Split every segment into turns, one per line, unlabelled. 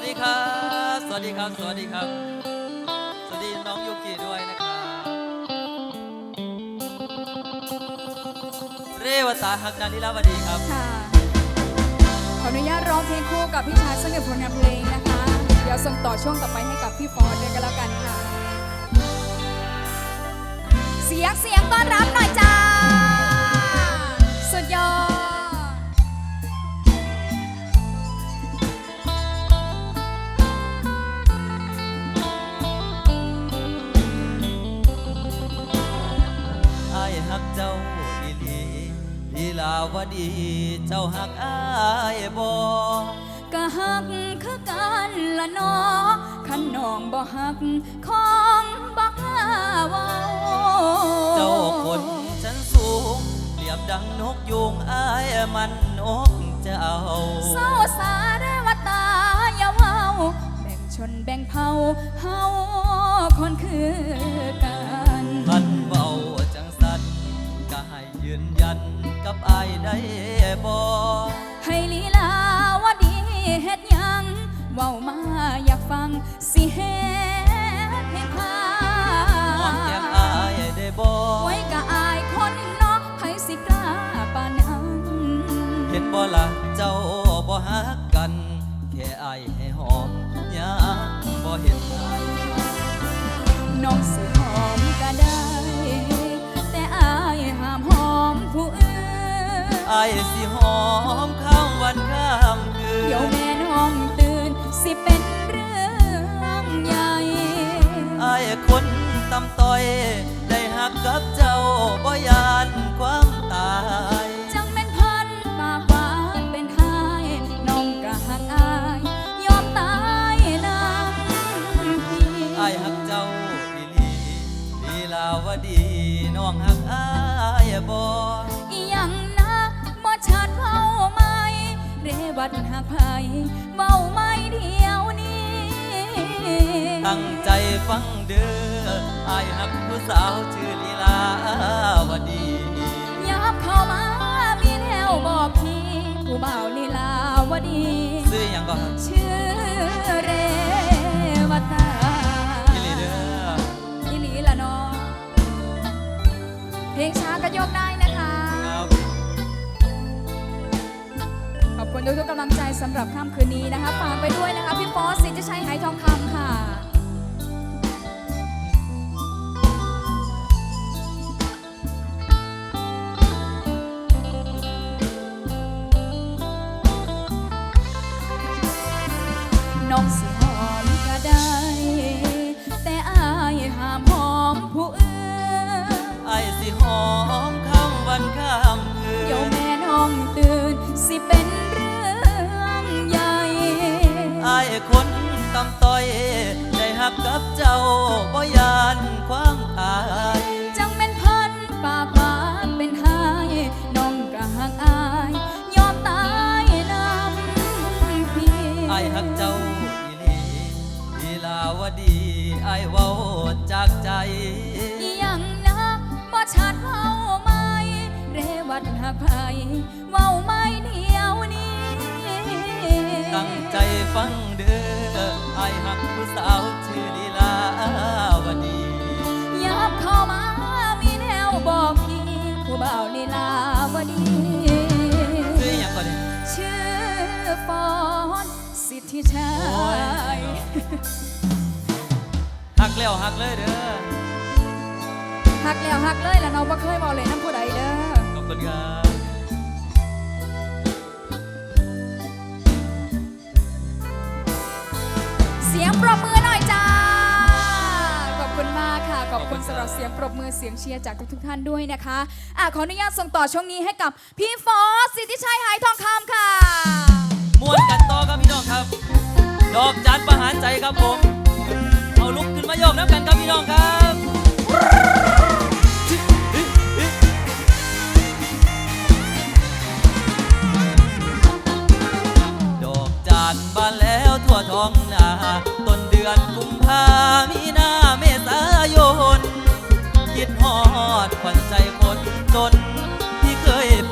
วัสดีครับ สวัสดีครับ สวัสดีครับ สวัสดีน้องยูกิด้วยนะครับเรวตาหักนาลีลาวดีครับ
ค่ะ ขออนุญาตร้องเพลงคู่กับพี่ชายซึ่งเป็นผลงานเพลงนะคะ เดี๋ยวส่งต่อช่วงต่อไปให้กับพี่ฟอร์ดด้วยกันแล้วกันค่ะ เสียงเสียงต้อนรับ
เจ้าหักอายบ่
ก็หักคือกันละเนอขันน้องบ่หักของบ่กล้าเว้า
เจ้าคนชั้นสูงเรียบดังนกยุงอายมันนกเจ้า
เศร้าสาเรวตาอย่าเว้าแบ่งชนแบ่งเผ่าเฮาคนคือกัน
พันเบาจังสันก็ให้ยืนยัน กับอายได้บ่
ให้ลีลาวดีเฮ็ดหยังเว้ามาอยากฟังสิเฮ็ดให้พา
หอมแก้มอายได้บ่
ไว้กะอายคนเนาะให้สิกล้าปานนั้น
เห็นบ่ล่ะเจ้าบ่ฮักกัน แค่อายให้หอมยังบ่เห็นอาย
น้องสิ ไอ
สิหอมข้ามวันข้ามคืน
เดี๋ยวแม่
วัดหัก
ไผเว้าไม่เดียวนี้
ตั้งใจฟังเด้ออายหักผู้สาวชื่อลีลาวดี
ยับเข้ามามีแนวบอกพี่ผู้บ่าวลีลาวดี
ซื้อหยังก็ครับ
ชื่อเรวตา
อีหลีเด้อ
อีหลีละเนาะเพลงช้าก็ยกได้นะคะ
คุ
ณทุกๆกำลังใจสำหรับค่ำคืนนี้นะคะฝากไปด้วยนะคะ พี่ฟอสสิทธิชัยหายทองคำค่ะ
บเจ้าบ่ยานความตาย
จังเป็นพันปากหวานเป็นหายน้องกะหักอาย ยอมตายน้ำพี่
ไอายหักเจ้าอีหลีลีลาวดีไอายเว้าจากใจ
อีหยังนะบ่ชัดเว้าไหมเรวัดหักไผเว้าไม่เดียวนี้
ตั้งใจฟังเด้อไอายหักผู้สาวชื่อลีลา วดี
ยับเข้ามามีแนวบอกพี่ผู้บ่าวลีลาวดี
ซื้อหยังก็ได้
ชื่อฟอนสิทธิชัย
หักแล้วหักเลยเด้อ
หักแล้วหักเลยแล้วเราบ่เคยบอกเลยน้ำผู้ใดเด้อ
ขอบคุณครับ
เสียงปรบมือหน่อย ขอบคุณสำหรับเสียงปรบมือเสียงเชียร์จากทุกๆท่านด้วยนะคะอะขออนุญาตส่งต่อช่วงนี้ให้กับพี่ฟอสสิทธิชัยหายทองค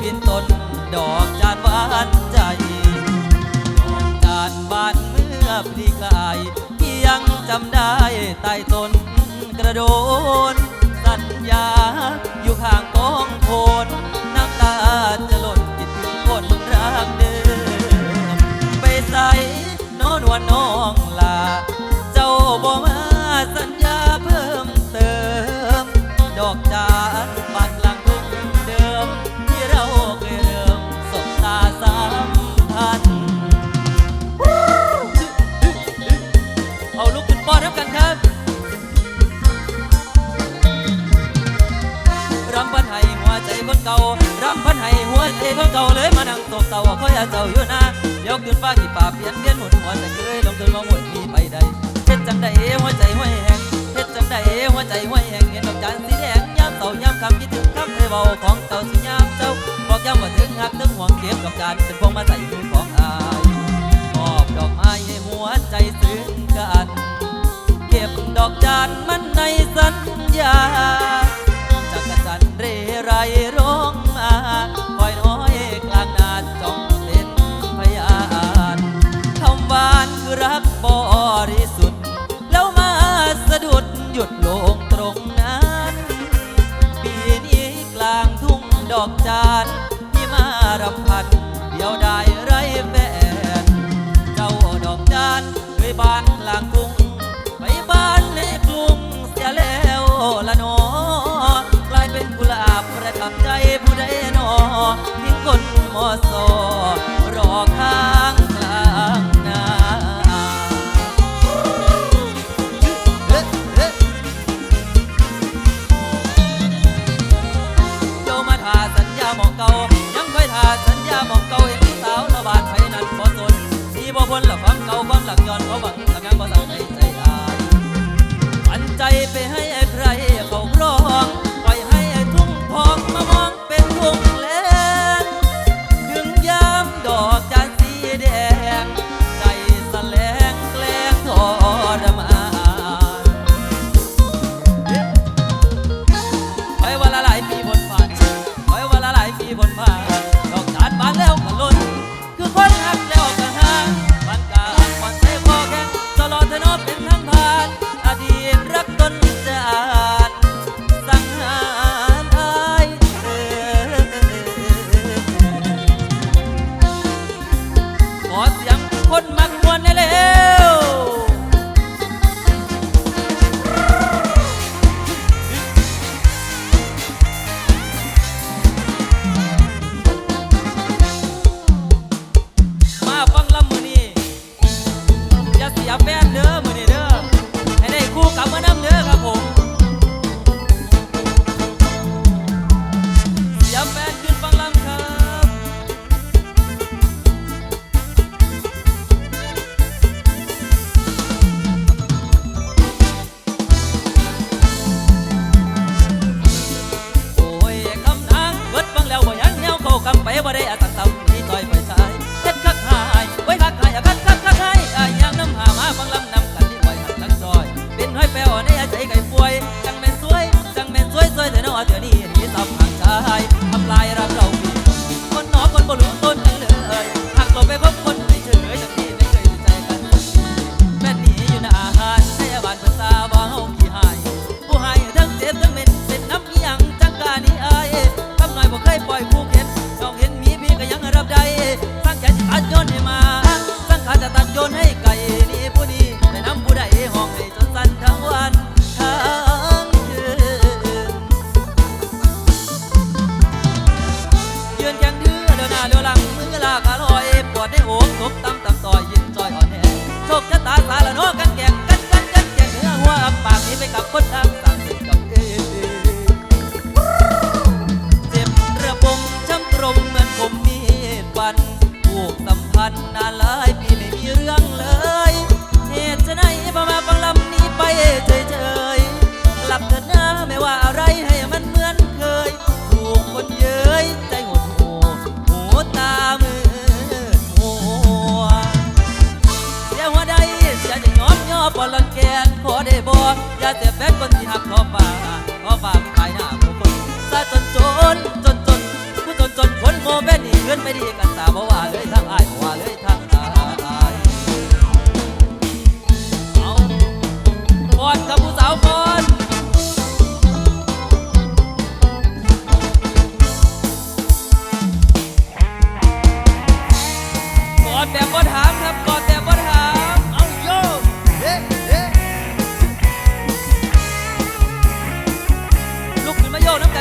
ิ
นต้นดอกจานหวานใจดอกจานบานเมื่อพลีกลายยังจำได้ใต้ต้นกระโดน สัญญาอยู่ข้างกองโคนน้ำตาจะหล่นคิดถึงคนรักเดิม ไปใส่น้อนวลน้องลา เจ้าบ่มาสัญ หักทั้งหวงเก็บกับการเป็นพวงมาใส่มือของอายมอบดอกไม้ให้หัวใจซึ้งกันเก็บดอกจานมันในสัญญาจากกระจันเรไรร้องมาปล่อยน้อยกลางนาจ้องเป็นพยานคำหวานคือรักบอก พันเดียวได้ไรแฟน เจ้าดอกจันด้วยบาน กขอป่าขอป่าขายหน้าผู้คนซาจนจนจนจนผู้จนจนคนโมเม่นี่เงินไม่ดีกัน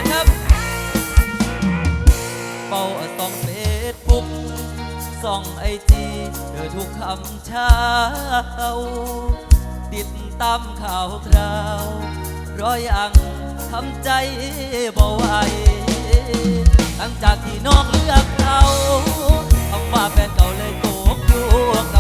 ครับเป่าส่องเฟซบุ๊กส่องไอจีเธอทุกคำเช้า ติดตามข่าวคราวร้อยอังทำใจบ่ไหวหลังจากที่นอกเลือกเราเอาว่าแฟนเก่าเลยโกกพวก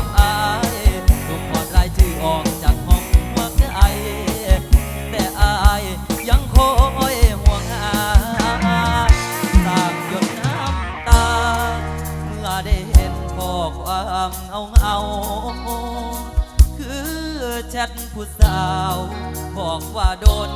ผู้สาว บอกว่าโดน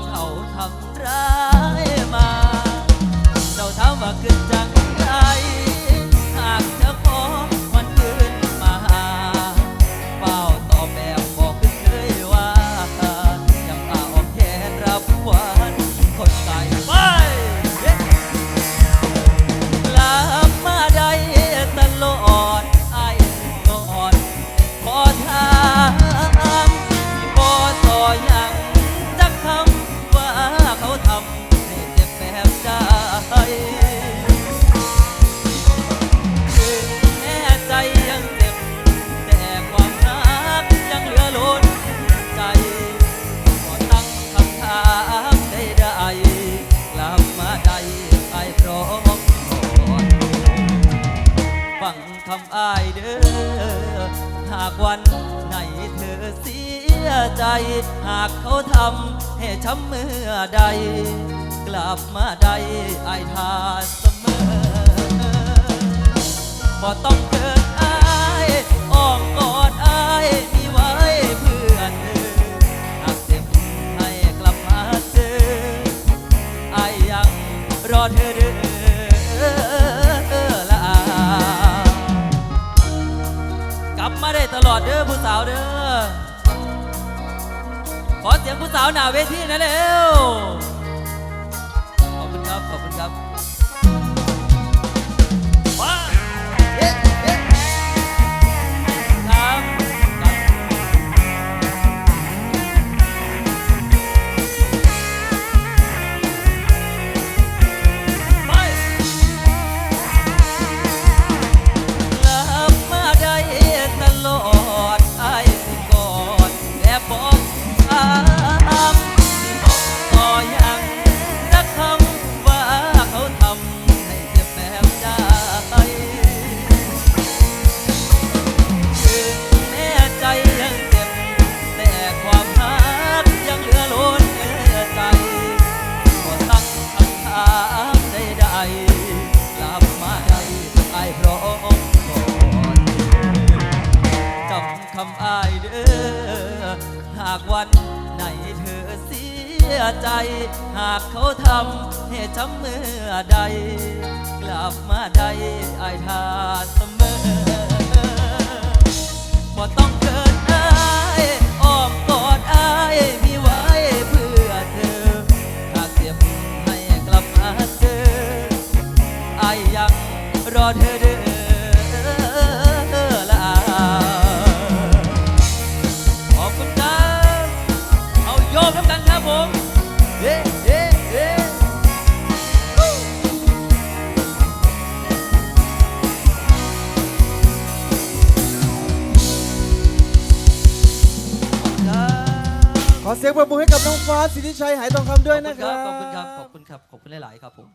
ากเขาทำให้ช้ำเมื่อใด กลับมาได้ไอ้ายทาเสมอบ่ต้องเกิดอายอ้อมกอดอายมีไว้เพื่อเธอหากเจ็บให้กลับมาเจออายยังรอเธอเด้อละกลับมาได้ตลอดเด้อผู้สาวเด้อ สียงผู้สาวหน้าเวทีนะเร็วขอบคุณครับขอบคุณครับว้าเอ๊ะเอ๊ะครับครับไปกลับมาได้ตลอดไอ้สิกอดและบอกถ อายเด้อหากวันไหนเธอเสียใจ หากเขาทำให้ช้ำเมื่อใด กลับมาได้ไอ้ทาเสมอบ่ต้องเกิดอายอ้อมกอดอายมีไว้เพื่อเธอ หากเจ็บให้กลับมาเจออายยังรอเธอ เสี
ยงปรบมือให้กับน้องฟ้าสิทธิชัยหายทองคำด้วยนะครับ ข
อบคุณครับ ขอบคุณครับ ขอบคุณหลาย ๆ ครับผม